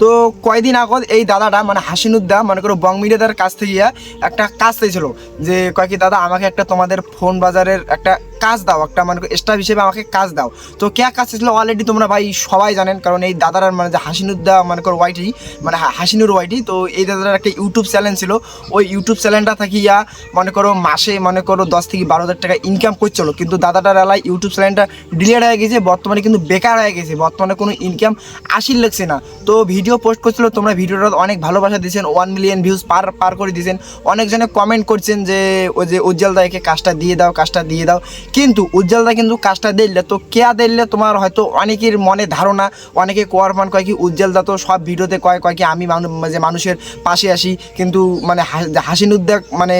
তো কয়দিন আগত এই দাদাটা মানে হাসিনুদ্দা, মনে করো বং মিডিয়াদার কাছ থেকে একটা কাজ চাইছিল যে কয়েকটি দাদা, আমাকে একটা তোমাদের ফোন বাজারের একটা কাজ দাও, একটা মানে স্টাফ হিসেবে আমাকে কাজ দাও। তো কে কাজ ছিল অলরেডি তোমরা ভাই সবাই জানেন, কারণ এই দাদার মানে যে হাসিনুদ্দা মনে করো ওয়াইটি মানে হাসিনুর ওয়াইটি তো এই দাদার একটা ইউটিউব চ্যানেল ছিল। ওই ইউটিউব চ্যানেলটা থাকিয়া মনে করো মাসে মনে করো দশ থেকে বারো হাজার টাকা ইনকাম করছিল। কিন্তু দাদাটার এলাকায় ইউটিউব চ্যানেলটা ডিলেট হয়ে গেছে, বর্তমানে কিন্তু বেকার হয়ে গেছে। বর্তমানে কোনো ইনকাম আসিল লাগছে না। তো ভিডিও পোস্ট করছিল, তোমরা ভিডিওটা অনেক ভালোবাসা দিয়েছেন ওয়ান মিলিয়ন ভিউজ পার পার করে দিয়েছেন। অনেকজনে কমেন্ট করছেন যে, ওই যে উজ্জ্বল দাকে কাজটা দিয়ে দাও, কাজটা দিয়ে দাও। কিন্তু উজ্জ্বলদা কিন্তু কাজটা দেখলে তো কে দেখলে তোমার হয়তো অনেকের মনে ধারণা, অনেকে কোয়ার মান কয় কি উজ্জ্বলদা তো সব ভিডিওতে কয় কয় কি আমি যে মানুষের পাশে আসি কিন্তু মানে হাসিন উদ্যোগ মানে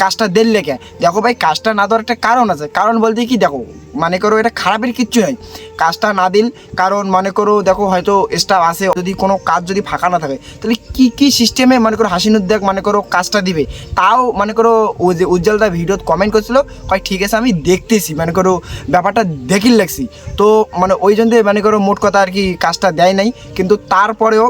কাজটা দেখলে কে? দেখো ভাই, কাজটা না দেওয়ার একটা কারণ আছে। কারণ বলতে কি, দেখো মানে করো এটা খারাপের কিচ্ছু নয় কাজটা না দিন, কারণ মনে করো, দেখো হয়তো স্টাফ আসে যদি কোনো কাজ যদি ফাঁকা না থাকে, তাহলে কি কি সিস্টেমে মনে করো হাসিন মনে করো কাজটা দিবে? তাও মনে করো উজ্জ্বলদা ভিডিওত কমেন্ট করছিল, কয়, ঠিক আছে, আমি দেখতেছি, মনে করো ব্যাপারটা দেখিল লাগছি। তো মানে ওই জন্য মনে করো মোট কথা আর কি কাজটা দেয় নাই, কিন্তু তারপরেও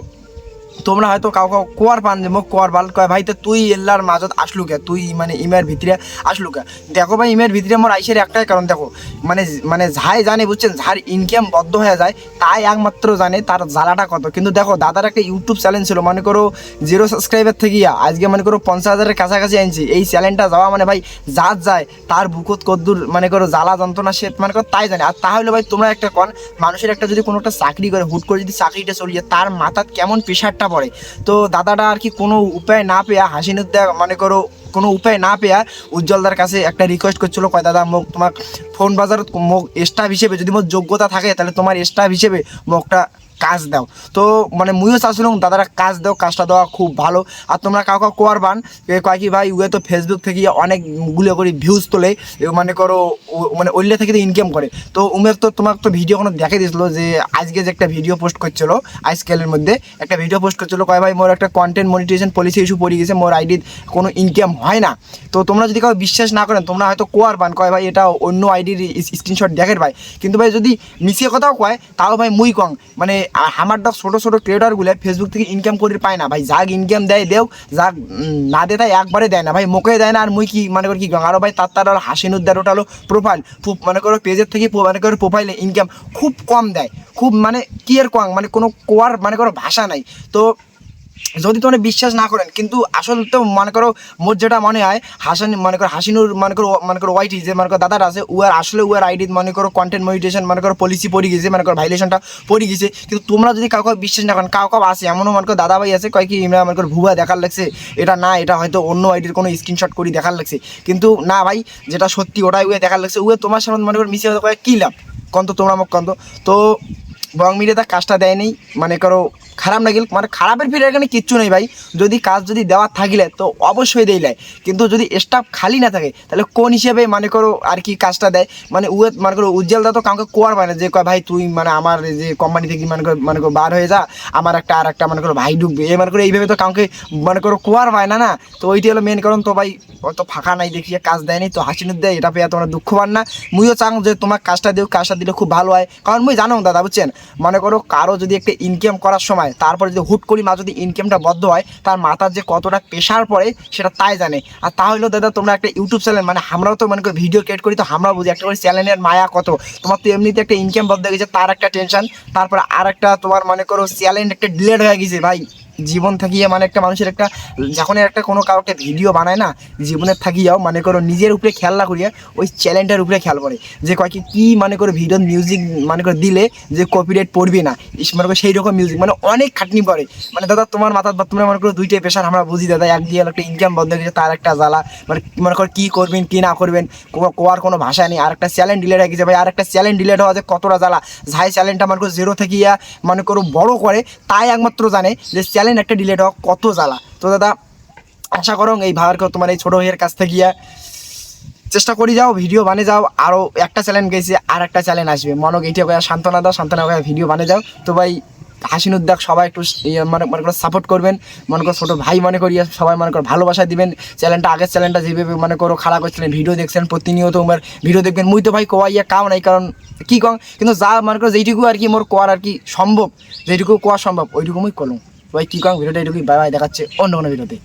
তোমরা হয়তো কাউ কাউ কোয়ার পান যে মোক কোয়ার বাল কয়, ভাই, তো তুই এল্লার মাজত আসলু কে তুই মানে ইমের ভিতরে আসলু কে দেখো ভাই ইমের ভিতরে মোর আইসের একটাই কারণ দেখো মানে মানে যাই জানে বুঝছেন যার ইনকাম বদ্ধ হয়ে যায়, তাই একমাত্র জানে তার জ্বালাটা কত। কিন্তু দেখো দাদার একটা ইউটিউব চ্যানেল ছিল, মনে করো জিরো সাবস্ক্রাইবার থেকে আজকে মনে করো পঞ্চাশ হাজারের কাছাকাছি আনছি এই চ্যানেলটা যাওয়া মানে ভাই যার যায় তার বুকত কদ্দুর মানে করো জ্বালা যন্ত্রণা সে মানে করো তাই জানে। আর তাহলে ভাই, তোমরা একটা কন, মানুষের একটা যদি কোনো একটা চাকরি করে, হুট করে যদি চাকরিটা চলিয়ে তার মাথাত কেমন প্রেশারটা পড়ে তো দাদাটা আর কি কোনো উপায় না পেয়া হাসিনুদ্দা, মনে করো, কোনো উপায় না পেয়া উজ্জ্বলদার কাছে একটা রিকোয়েস্ট করছিল, কয়, দাদা, মোক তোমার ফোন বাজার, মোক স্টাফ হিসেবে যদি মোর যোগ্যতা থাকে, তাহলে তোমার স্টাফ হিসেবে মোকটা কাজ দাও। তো মানে মুইও চাচ্ছিলাম দাদারা কাজ দাও, কাজটা দেওয়া খুব ভালো। আর তোমরা কাউ কাউ করবান কয় কি ভাই, উয়ে তো ফেসবুক থেকে অনেকগুলো করে ভিউজ তোলে মানে করো মানে ওইলে থেকে তো ইনকাম করে। তো উমের তো তোমার তো ভিডিও কোনো দেখে দিয়েছিল যে আজকে যে একটা ভিডিও পোস্ট করছিল আজকালের মধ্যে, একটা ভিডিও পোস্ট করছিল, কয় ভাই, মোর একটা কন্টেন্ট মনিটাইজেশন পলিসি ইস্যু পড়ে গেছে, মোর আইডির কোনো ইনকাম হয় না। তো তোমরা যদি কাউ বিশ্বাস না করেন, তোমরা হয়তো কোয়ার পান কয় ভাই, এটা অন্য আইডির স্ক্রিনশট দেখের ভাই। কিন্তু ভাই যদি মিশিয়ে কথাও কয়, তাও ভাই মুই কং। মানে আ- আমার দা ছোটো ছোটো ক্রিয়েটারগুলো ফেসবুক থেকে ইনকাম করে পায় না। ভাই, যাক ইনকাম দেয়, দেও, যাক না দে তাই একবারে দেয় না। ভাই, মুখে দেয় না, আর মুই কি, মনে করি কি আরও ভাই, তার তার হাসিন উদ্দার ওটা হলো প্রোফাইল মনে করো পেজের থেকে মনে মানে করো প্রোফাইলে ইনকাম খুব কম দেয়। খুব মানে কি আর কম মানে কোনো কোয়ার মানে কোনো ভাষা নাই। তো যদি তোমরা বিশ্বাস না করেন কিন্তু আসল তো মনে করো মোর যেটা মনে হয় হাসান মনে করো হাসিনুর মনে করো মনে করো ওয়াইটি যে মনে করো দাদাটা আছে উয়ার আসলে উয়ার আইডি মনে করো কন্টেন্ট মনিটেশন মনে করো পলিসি পড়ে গেছে মনে করো ভাইলেশনটা পড়ে গেছে কিন্তু তোমরা যদি কাউকে বিশ্বাস না করেন কাউ কাউ আছে এমনও মনে করো দাদা ভাই আছে কয় কি ইমরা মনে করো ভুয়া দেখার লাগছে এটা না এটা হয়তো অন্য আইডির কোনো স্ক্রিনশট করে দেখার লাগছে কিন্তু না ভাই যেটা সত্যি ওটাই উয়ে দেখার লাগছে উয়ে তোমার সামনে মনে করো মিশে হতে কয় কী লাভ কন্ত তোমরা আমাকে কন্ত তো বং মিডিয়া তার কাজটা দেয়নি মানে করো খারাপ না গেল মানে খারাপের ফিরে এখানে কিচ্ছু নেই ভাই। যদি কাজ যদি দেওয়ার থাকিলে, তো অবশ্যই দেই লাই। কিন্তু যদি স্টাফ খালি না থাকে, তাহলে কোন হিসেবে মানে করো আর কি কাজটা দেয়? মানে উয়ে মানে করো উজ্জ্বল দা তো কাউকে কোয়ার পায় না, যে কয়, ভাই, তুই মানে আমার যে কোম্পানি থেকে মানে করো মানে করো বার হয়ে যা, আমার একটা আর একটা মানে করো ভাই ঢুকবে। এ মানে করো এইভাবে তো কাউকে মানে করো কোয়ার পায় না না? তো ওইটি হলো মেন কারণ, তো ভাই অত ফাঁকা নাই দেখিয়ে কাজ দেয়নি তো হাসিনুর দেয়, এটা পেয়ে তোমরা দুঃখ পান না। মুইও চাং যে তোমার কাজটা দিও, কাজটা দিলে খুব ভালো হয়। কারণ মুই জানো, দাদা, বুঝছেন? মনে করো কারও যদি একটা ইনকাম করার সময় তারপরে যদি হুট করি মা যদি ইনকামটা বদ্ধ হয়, তার মাথার যে কতটা প্রেশার পড়ে সেটা তাই জানে। আর তাহলেও দাদা, তোমরা একটা ইউটিউব চ্যানেল মানে আমরাও তো মানে ভিডিও ক্রিয়েট করি, তো আমরা বুঝি একটা করে চ্যানেলের মায়া কত। তোমার তো এমনিতে একটা ইনকাম বদ্ধ হয়ে গেছে, তার একটা টেনশন তারপরে আর একটা তোমার মনে করো চ্যালেঞ্জ একটা ডিলেট হয়ে গেছে ভাই। জীবন থাকিয়ে মানে একটা মানুষের একটা যখন একটা কোনো কাউকে ভিডিও বানায় না জীবনের থাকিয়াও মানে করো নিজের উপরে খেয়াল না করিয়া ওই চ্যালেঞ্জটার উপরে খেয়াল করে। যে কয় কি মানে করে ভিডিও মিউজিক মানে করে দিলে যে কপিরাইট পড়বে না মানে করে সেই রকম মিউজিক মানে অনেক খাটনি পড়ে মানে দাদা তোমার মাথার বা তোমরা মনে করো দুইটাই পেশার আমরা বুঝি দাদা, এক দিয়ে একটা ইনকাম বন্ধ হয়ে গেছে, তার একটা জ্বালা। মানে মনে করো কী করবেন, কী না করবেন কোয়ার কোনো ভাষা নেই আর একটা চ্যালেঞ্জ ডিলেট হয়ে গেছে, ভাই আর একটা চ্যালেঞ্জ ডিলেট হওয়া যে কতটা জ্বালা। যাই চ্যালেঞ্জটা মনে করো জিরো থেকে ইয়া মনে করো বড় করে, তাই একমাত্র জানে যে চ্যালেঞ্জ একটা ডিলেট হওয়া কত জ্বালা। তো দাদা, আশা করো এই ভাইয়ের তোমার এই ছোটো ভাইয়ের কাছ থেকে গিয়া চেষ্টা করি যাও ভিডিও বানিয়ে যাও আরও একটা চ্যালেঞ্জ গেছে, আর একটা চ্যালেঞ্জ আসবে। মনক এইটা কয়ে সান্ত্বনা দাও, সান্ত্বনা কয়ে ভিডিও বানিয়ে যাও। তো ভাই হাসিন উদ্যোগ সবাই একটু মানে মনে করো সাপোর্ট করবেন। মনে করো ছোটো ভাই মনে করি সবাই মনে করো ভালোবাসা দিবেন। চ্যানেলটা আগের চ্যানেলটা যেভাবে মনে করো খারাপ করছিলেন ভিডিও দেখছেন প্রতিনিয়ত তোমার ভিডিও দেখবেন, মুই তো ভাই কোয়াইয়া কাও নাই, কারণ কি কম? কিন্তু যা মনে করো যেইটুকু আর কি মোর কোয়ার আর কি সম্ভব, যেইটুকু কোয়া সম্ভব, ওইটুকু মুই করলাম। ওই কি কম ভিডিওটা এটুকুই। বাই বাই দেখাচ্ছে অন্য কোনো ভিডিওতে।